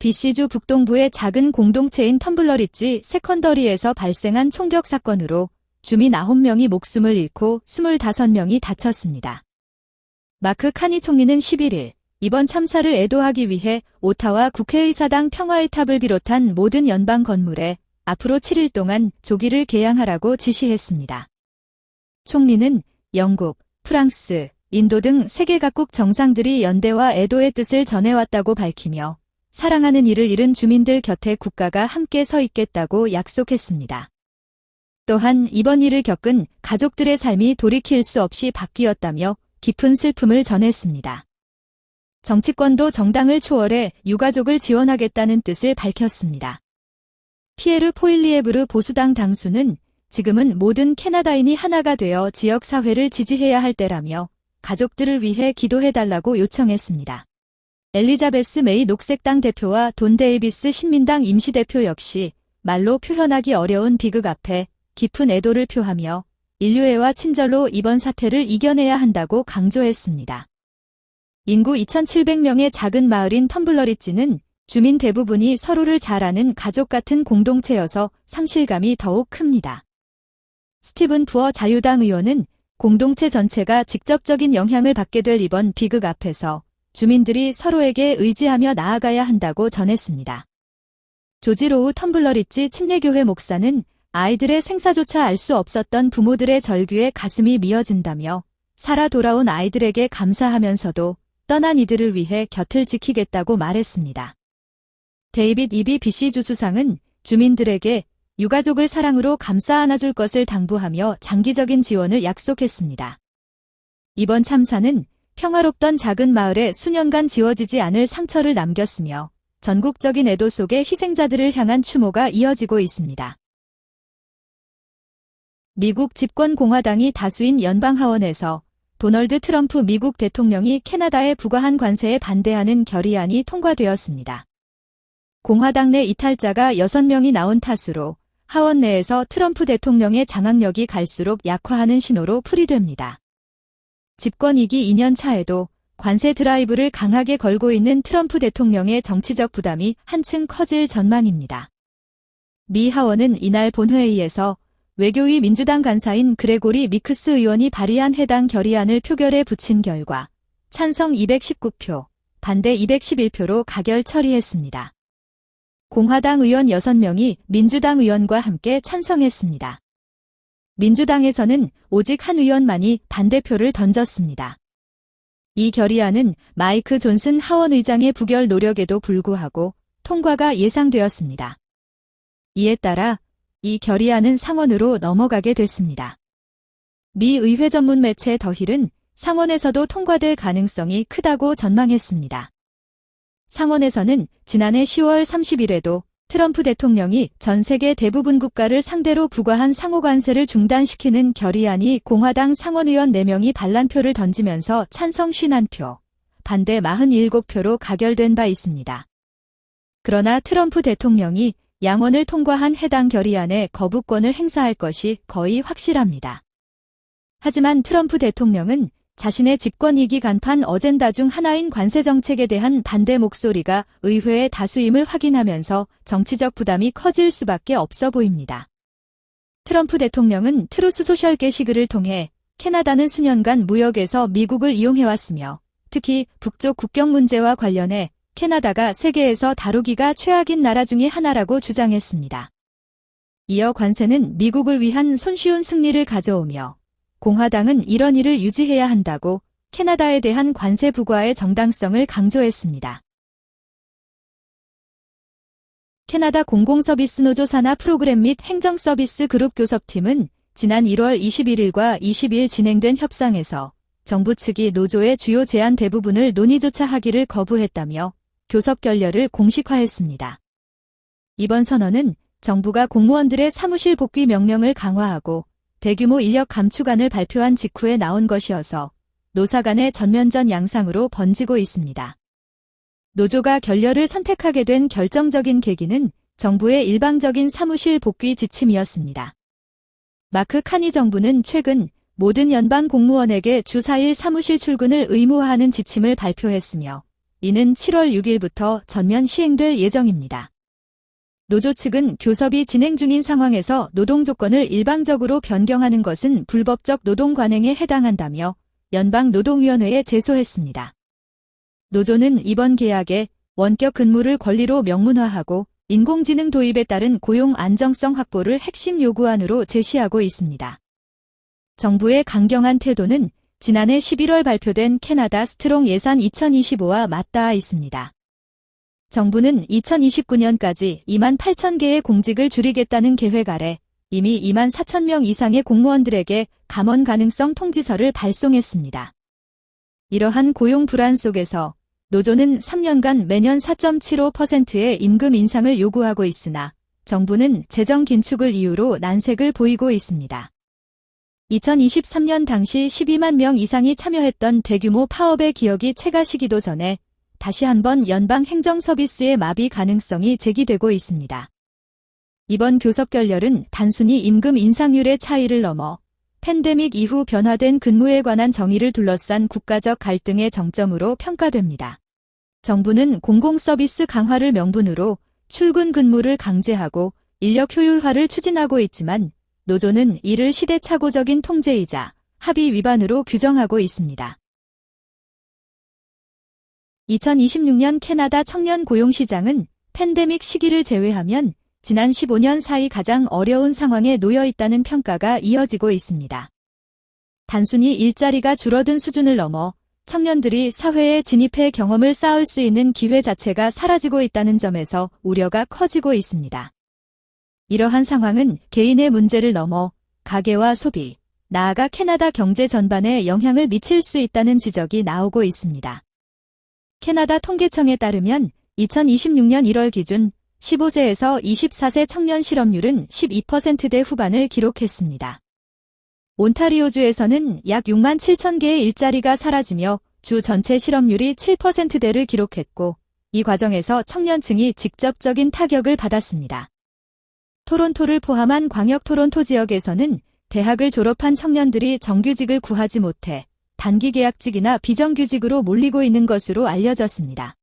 BC주 북동부의 작은 공동체인 텀블러리지 세컨더리에서 발생한 총격 사건으로 주민 9명이 목숨을 잃고 25명이 다쳤습니다. 마크 카니 총리는 11일 이번 참사를 애도하기 위해 오타와 국회의사당 평화의 탑을 비롯한 모든 연방 건물에 앞으로 7일 동안 조기를 개양하라고 지시했습니다. 총리는 영국, 프랑스, 인도 등 세계 각국 정상들이 연대와 애도의 뜻을 전해왔다고 밝히며 사랑하는 이를 잃은 주민들 곁에 국가가 함께 서 있겠다고 약속했습니다. 또한 이번 일을 겪은 가족들의 삶이 돌이킬 수 없이 바뀌었다며 깊은 슬픔을 전했습니다. 정치권도 정당을 초월해 유가족을 지원하겠다는 뜻을 밝혔습니다. 피에르 포일리에브르 보수당 당수는 지금은 모든 캐나다인이 하나가 되어 지역 사회를 지지해야 할 때라며 가족들을 위해 기도해달라고 요청했습니다. 엘리자베스 메이 녹색당 대표와 돈 데이비스 신민당 임시대표 역시 말로 표현하기 어려운 비극 앞에 깊은 애도를 표하며 인류애와 친절로 이번 사태를 이겨내야 한다고 강조했습니다. 인구 2,700명의 작은 마을인 텀블러리지는 주민 대부분이 서로를 잘 아는 가족 같은 공동체여서 상실감이 더욱 큽니다. 스티븐 부어 자유당 의원은 공동체 전체가 직접적인 영향을 받게 될 이번 비극 앞에서 주민들이 서로에게 의지하며 나아가야 한다고 전했습니다. 조지 로우 텀블러리지 침례교회 목사는 아이들의 생사조차 알 수 없었던 부모들의 절규에 가슴이 미어진다며 살아 돌아온 아이들에게 감사하면서도 떠난 이들을 위해 곁을 지키겠다고 말했습니다. 데이빗 이비 비시 주수상은 주민들에게 유가족을 사랑으로 감싸 안아줄 것을 당부하며 장기적인 지원을 약속했습니다. 이번 참사는 평화롭던 작은 마을에 수년간 지워지지 않을 상처를 남겼으며 전국적인 애도 속에 희생자들을 향한 추모가 이어지고 있습니다. 미국 집권 공화당이 다수인 연방하원에서 도널드 트럼프 미국 대통령이 캐나다에 부과한 관세에 반대하는 결의안이 통과되었습니다. 공화당 내 이탈자가 6명이 나온 탓으로 하원 내에서 트럼프 대통령의 장악력이 갈수록 약화하는 신호로 풀이됩니다. 집권 2기 2년 차에도 관세 드라이브를 강하게 걸고 있는 트럼프 대통령의 정치적 부담이 한층 커질 전망입니다. 미 하원은 이날 본회의에서 외교위 민주당 간사인 그레고리 미크스 의원이 발의한 해당 결의안을 표결에 붙인 결과 찬성 219표, 반대 211표로 가결 처리했습니다. 공화당 의원 6명이 민주당 의원과 함께 찬성했습니다. 민주당에서는 오직 한 의원만이 반대표를 던졌습니다. 이 결의안은 마이크 존슨 하원 의장의 부결 노력에도 불구하고 통과가 예상되었습니다. 이에 따라 이 결의안은 상원으로 넘어가게 됐습니다. 미 의회 전문 매체 더힐은 상원에서도 통과될 가능성이 크다고 전망했습니다. 상원에서는 지난해 10월 30일에도 트럼프 대통령이 전 세계 대부분 국가를 상대로 부과한 상호 관세를 중단시키는 결의안이 공화당 상원의원 4명이 반란표를 던지면서 찬성 51표, 반대 47표로 가결된 바 있습니다. 그러나 트럼프 대통령이 양원을 통과한 해당 결의안에 거부권을 행사할 것이 거의 확실합니다. 하지만 트럼프 대통령은 자신의 집권 2기 간판 어젠다 중 하나인 관세 정책에 대한 반대 목소리가 의회의 다수임을 확인하면서 정치적 부담이 커질 수밖에 없어 보입니다. 트럼프 대통령은 트루스 소셜 게시글을 통해 캐나다는 수년간 무역에서 미국을 이용해왔으며 특히 북쪽 국경 문제와 관련해 캐나다가 세계에서 다루기가 최악인 나라 중의 하나라고 주장했습니다. 이어 관세는 미국을 위한 손쉬운 승리를 가져오며 공화당은 이런 일을 유지해야 한다고 캐나다에 대한 관세 부과의 정당성을 강조했습니다. 캐나다 공공서비스 노조 산하 프로그램 및 행정서비스 그룹 교섭팀은 지난 1월 21일과 20일 진행된 협상에서 정부 측이 노조의 주요 제안 대부분을 논의조차 하기를 거부했다며 교섭 결렬을 공식화했습니다. 이번 선언은 정부가 공무원들의 사무실 복귀 명령을 강화하고 대규모 인력 감축안을 발표한 직후에 나온 것이어서 노사 간의 전면전 양상으로 번지고 있습니다. 노조가 결렬을 선택하게 된 결정적인 계기는 정부의 일방적인 사무실 복귀 지침이었습니다. 마크 카니 정부는 최근 모든 연방 공무원에게 주 4일 사무실 출근을 의무화하는 지침을 발표했으며 이는 7월 6일부터 전면 시행될 예정입니다. 노조 측은 교섭이 진행 중인 상황에서 노동 조건을 일방적으로 변경하는 것은 불법적 노동 관행에 해당한다며 연방노동위원회에 제소했습니다. 노조는 이번 계약에 원격 근무를 권리로 명문화하고 인공지능 도입에 따른 고용 안정성 확보를 핵심 요구안으로 제시하고 있습니다. 정부의 강경한 태도는 지난해 11월 발표된 캐나다 스트롱 예산 2025와 맞닿아 있습니다. 정부는 2029년까지 2만 8천 개의 공직을 줄이겠다는 계획 아래 이미 2만 4천 명 이상의 공무원들에게 감원 가능성 통지서를 발송했습니다. 이러한 고용 불안 속에서 노조는 3년간 매년 4.75%의 임금 인상을 요구하고 있으나 정부는 재정 긴축을 이유로 난색을 보이고 있습니다. 2023년 당시 12만 명 이상이 참여했던 대규모 파업의 기억이 채가시기도 전에 다시 한번 연방 행정 서비스의 마비 가능성이 제기되고 있습니다. 이번 교섭 결렬은 단순히 임금 인상률의 차이를 넘어 팬데믹 이후 변화된 근무에 관한 정의를 둘러싼 국가적 갈등의 정점으로 평가됩니다. 정부는 공공서비스 강화를 명분으로 출근 근무를 강제하고 인력 효율화를 추진하고 있지만 노조는 이를 시대착오적인 통제이자 합의 위반으로 규정하고 있습니다. 2026년 캐나다 청년 고용 시장은 팬데믹 시기를 제외하면 지난 15년 사이 가장 어려운 상황에 놓여 있다는 평가가 이어지고 있습니다. 단순히 일자리가 줄어든 수준을 넘어 청년들이 사회에 진입해 경험을 쌓을 수 있는 기회 자체가 사라지고 있다는 점에서 우려가 커지고 있습니다. 이러한 상황은 개인의 문제를 넘어 가계와 소비, 나아가 캐나다 경제 전반에 영향을 미칠 수 있다는 지적이 나오고 있습니다. 캐나다 통계청에 따르면 2026년 1월 기준 15세에서 24세 청년 실업률은 12%대 후반을 기록했습니다. 온타리오주에서는 약 6만 7천 개의 일자리가 사라지며 주 전체 실업률이 7%대를 기록했고 이 과정에서 청년층이 직접적인 타격을 받았습니다. 토론토를 포함한 광역 토론토 지역에서는 대학을 졸업한 청년들이 정규직을 구하지 못해 단기 계약직이나 비정규직으로 몰리고 있는 것으로 알려졌습니다.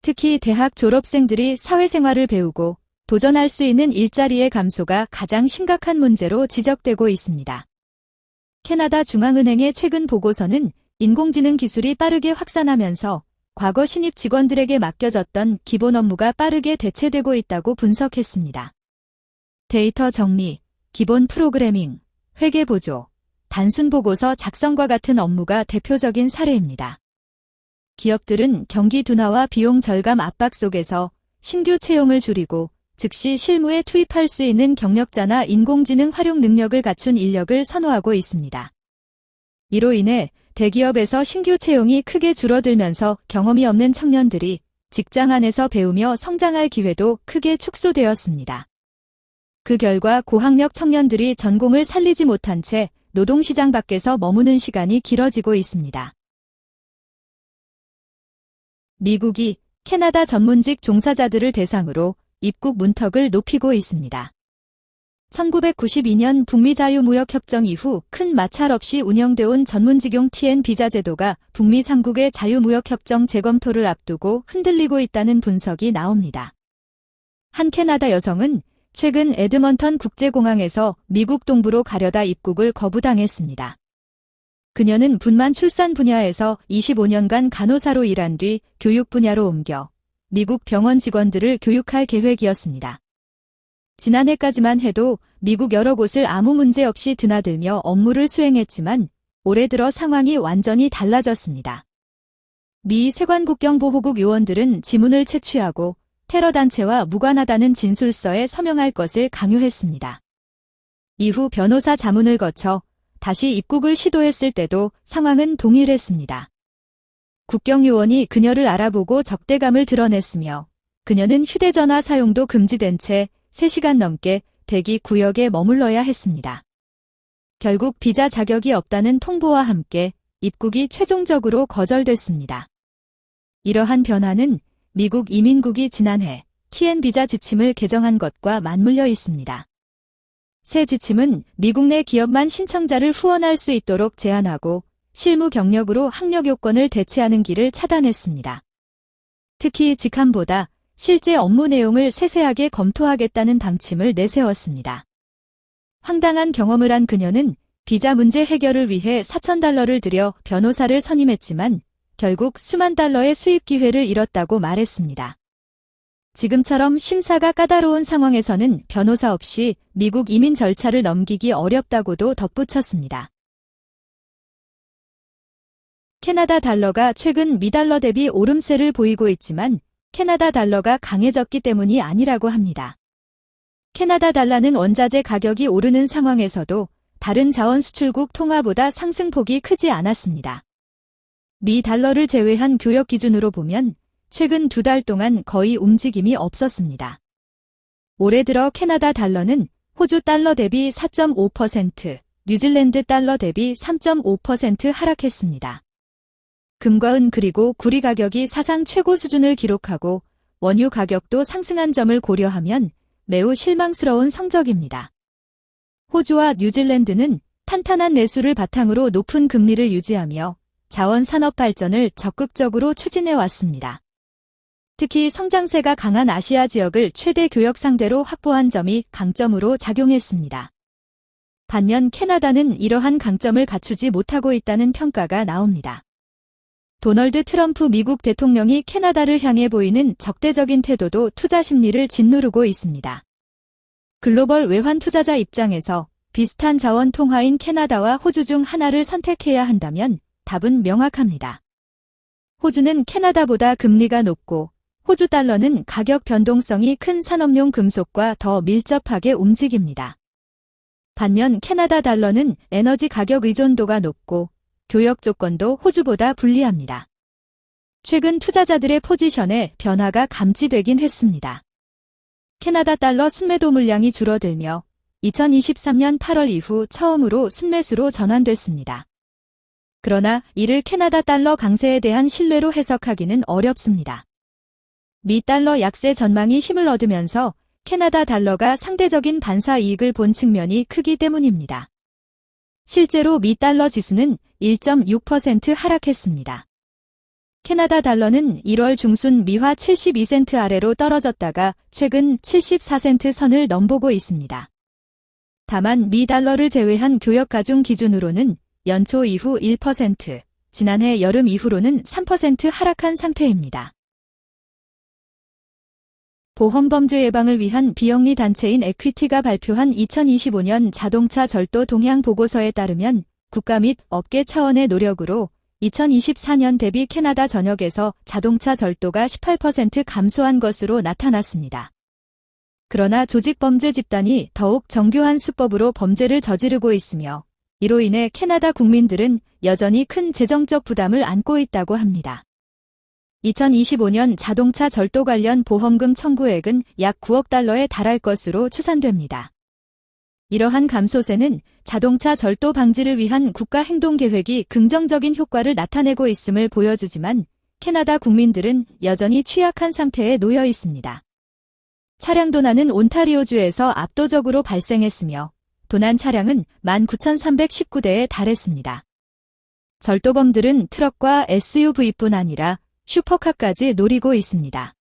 특히 대학 졸업생들이 사회생활을 배우고 도전할 수 있는 일자리의 감소가 가장 심각한 문제로 지적되고 있습니다. 캐나다 중앙은행의 최근 보고서는 인공지능 기술이 빠르게 확산하면서 과거 신입 직원들에게 맡겨졌던 기본 업무가 빠르게 대체되고 있다고 분석했습니다. 데이터 정리, 기본 프로그래밍, 회계 보조, 단순 보고서 작성과 같은 업무가 대표적인 사례입니다. 기업들은 경기 둔화와 비용 절감 압박 속에서 신규 채용을 줄이고 즉시 실무에 투입할 수 있는 경력자나 인공지능 활용 능력을 갖춘 인력을 선호하고 있습니다. 이로 인해 대기업에서 신규 채용이 크게 줄어들면서 경험이 없는 청년들이 직장 안에서 배우며 성장할 기회도 크게 축소되었습니다. 그 결과 고학력 청년들이 전공을 살리지 못한 채 노동시장 밖에서 머무는 시간이 길어지고 있습니다. 미국이 캐나다 전문직 종사자들을 대상으로 입국 문턱을 높이고 있습니다. 1992년 북미 자유무역협정 이후 큰 마찰 없이 운영돼온 전문직용 TN 비자 제도가 북미 3국의 자유무역협정 재검토를 앞두고 흔들리고 있다는 분석이 나옵니다. 한 캐나다 여성은 최근 에드먼턴 국제공항에서 미국 동부로 가려다 입국을 거부당했습니다. 그녀는 분만 출산 분야에서 25년간 간호사로 일한 뒤 교육 분야로 옮겨 미국 병원 직원들을 교육할 계획이었습니다. 지난해까지만 해도 미국 여러 곳을 아무 문제 없이 드나들며 업무를 수행했지만 올해 들어 상황이 완전히 달라졌습니다. 미 세관국경보호국 요원들은 지문을 채취하고 테러 단체와 무관하다는 진술서에 서명할 것을 강요했습니다. 이후 변호사 자문을 거쳐 다시 입국을 시도했을 때도 상황은 동일했습니다. 국경요원이 그녀를 알아보고 적대감을 드러냈으며 그녀는 휴대전화 사용도 금지된 채 3시간 넘게 대기 구역에 머물러야 했습니다. 결국 비자 자격이 없다는 통보와 함께 입국이 최종적으로 거절됐습니다. 이러한 변화는 미국 이민국이 지난해 TN 비자 지침을 개정한 것과 맞물려 있습니다. 새 지침은 미국 내 기업만 신청자를 후원할 수 있도록 제한하고 실무 경력으로 학력 요건을 대체하는 길을 차단했습니다. 특히 직함보다 실제 업무 내용을 세세하게 검토하겠다는 방침을 내세웠습니다. 황당한 경험을 한 그녀는 비자 문제 해결을 위해 4천 달러를 들여 변호사를 선임했지만 결국 수만 달러의 수입 기회를 잃었다고 말했습니다. 지금처럼 심사가 까다로운 상황에서는 변호사 없이 미국 이민 절차를 넘기기 어렵다고도 덧붙였습니다. 캐나다 달러가 최근 미달러 대비 오름세를 보이고 있지만 캐나다 달러가 강해졌기 때문이 아니라고 합니다. 캐나다 달러는 원자재 가격이 오르는 상황에서도 다른 자원 수출국 통화보다 상승폭이 크지 않았습니다. 미 달러를 제외한 교역 기준으로 보면 최근 두 달 동안 거의 움직임이 없었습니다. 올해 들어 캐나다 달러는 호주 달러 대비 4.5%, 뉴질랜드 달러 대비 3.5% 하락했습니다. 금과 은 그리고 구리 가격이 사상 최고 수준을 기록하고 원유 가격도 상승한 점을 고려하면 매우 실망스러운 성적입니다. 호주와 뉴질랜드는 탄탄한 내수를 바탕으로 높은 금리를 유지하며 자원 산업 발전을 적극적으로 추진해 왔습니다. 특히 성장세가 강한 아시아 지역을 최대 교역 상대로 확보한 점이 강점으로 작용했습니다. 반면 캐나다는 이러한 강점을 갖추지 못하고 있다는 평가가 나옵니다. 도널드 트럼프 미국 대통령이 캐나다를 향해 보이는 적대적인 태도도 투자 심리를 짓누르고 있습니다. 글로벌 외환 투자자 입장에서 비슷한 자원 통화인 캐나다와 호주 중 하나를 선택해야 한다면 답은 명확합니다. 호주는 캐나다보다 금리가 높고 호주 달러는 가격 변동성이 큰 산업용 금속과 더 밀접하게 움직입니다. 반면 캐나다 달러는 에너지 가격 의존도가 높고 교역 조건도 호주보다 불리합니다. 최근 투자자들의 포지션에 변화가 감지되긴 했습니다. 캐나다 달러 순매도 물량이 줄어들며 2023년 8월 이후 처음으로 순매수로 전환됐습니다. 그러나 이를 캐나다 달러 강세에 대한 신뢰로 해석하기는 어렵습니다. 미 달러 약세 전망이 힘을 얻으면서 캐나다 달러가 상대적인 반사 이익을 본 측면이 크기 때문입니다. 실제로 미 달러 지수는 1.6% 하락했습니다. 캐나다 달러는 1월 중순 미화 72센트 아래로 떨어졌다가 최근 74센트 선을 넘보고 있습니다. 다만 미 달러를 제외한 교역 가중 기준으로는 연초 이후 1%, 지난해 여름 이후로는 3% 하락한 상태입니다. 보험범죄 예방을 위한 비영리 단체인 에퀴티가 발표한 2025년 자동차 절도 동향 보고서에 따르면 국가 및 업계 차원의 노력으로 2024년 대비 캐나다 전역에서 자동차 절도가 18% 감소한 것으로 나타났습니다. 그러나 조직범죄 집단이 더욱 정교한 수법으로 범죄를 저지르고 있으며 이로 인해 캐나다 국민들은 여전히 큰 재정적 부담을 안고 있다고 합니다. 2025년 자동차 절도 관련 보험금 청구액은 약 9억 달러에 달할 것으로 추산됩니다. 이러한 감소세는 자동차 절도 방지를 위한 국가 행동 계획이 긍정적인 효과를 나타내고 있음을 보여주지만 캐나다 국민들은 여전히 취약한 상태에 놓여 있습니다. 차량 도난은 온타리오주에서 압도적으로 발생했으며 도난 차량은 19,319대에 달했습니다. 절도범들은 트럭과 SUV뿐 아니라 슈퍼카까지 노리고 있습니다.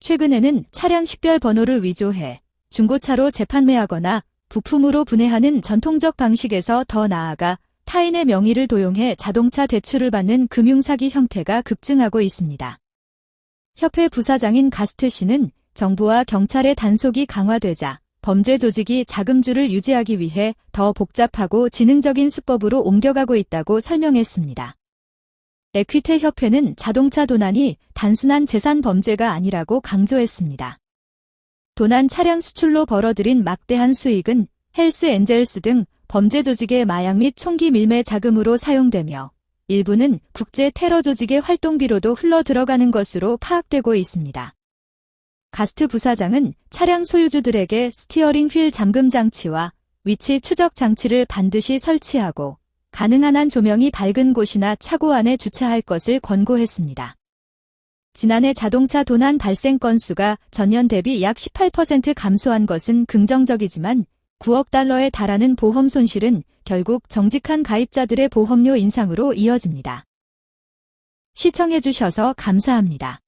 최근에는 차량 식별 번호를 위조해 중고차로 재판매하거나 부품으로 분해하는 전통적 방식에서 더 나아가 타인의 명의를 도용해 자동차 대출을 받는 금융사기 형태가 급증하고 있습니다. 협회 부사장인 가스트 씨는 정부와 경찰의 단속이 강화되자 범죄 조직이 자금줄을 유지하기 위해 더 복잡하고 지능적인 수법으로 옮겨가고 있다고 설명했습니다. 에퀴테 협회는 자동차 도난이 단순한 재산 범죄가 아니라고 강조했습니다. 도난 차량 수출로 벌어들인 막대한 수익은 헬스 엔젤스 등 범죄 조직의 마약 및 총기 밀매 자금으로 사용되며 일부는 국제 테러 조직의 활동비로도 흘러 들어가는 것으로 파악되고 있습니다. 가스트 부사장은 차량 소유주들에게 스티어링 휠 잠금 장치와 위치 추적 장치를 반드시 설치하고 가능한 한 조명이 밝은 곳이나 차고 안에 주차할 것을 권고했습니다. 지난해 자동차 도난 발생 건수가 전년 대비 약 18% 감소한 것은 긍정적이지만 9억 달러에 달하는 보험 손실은 결국 정직한 가입자들의 보험료 인상으로 이어집니다. 시청해주셔서 감사합니다.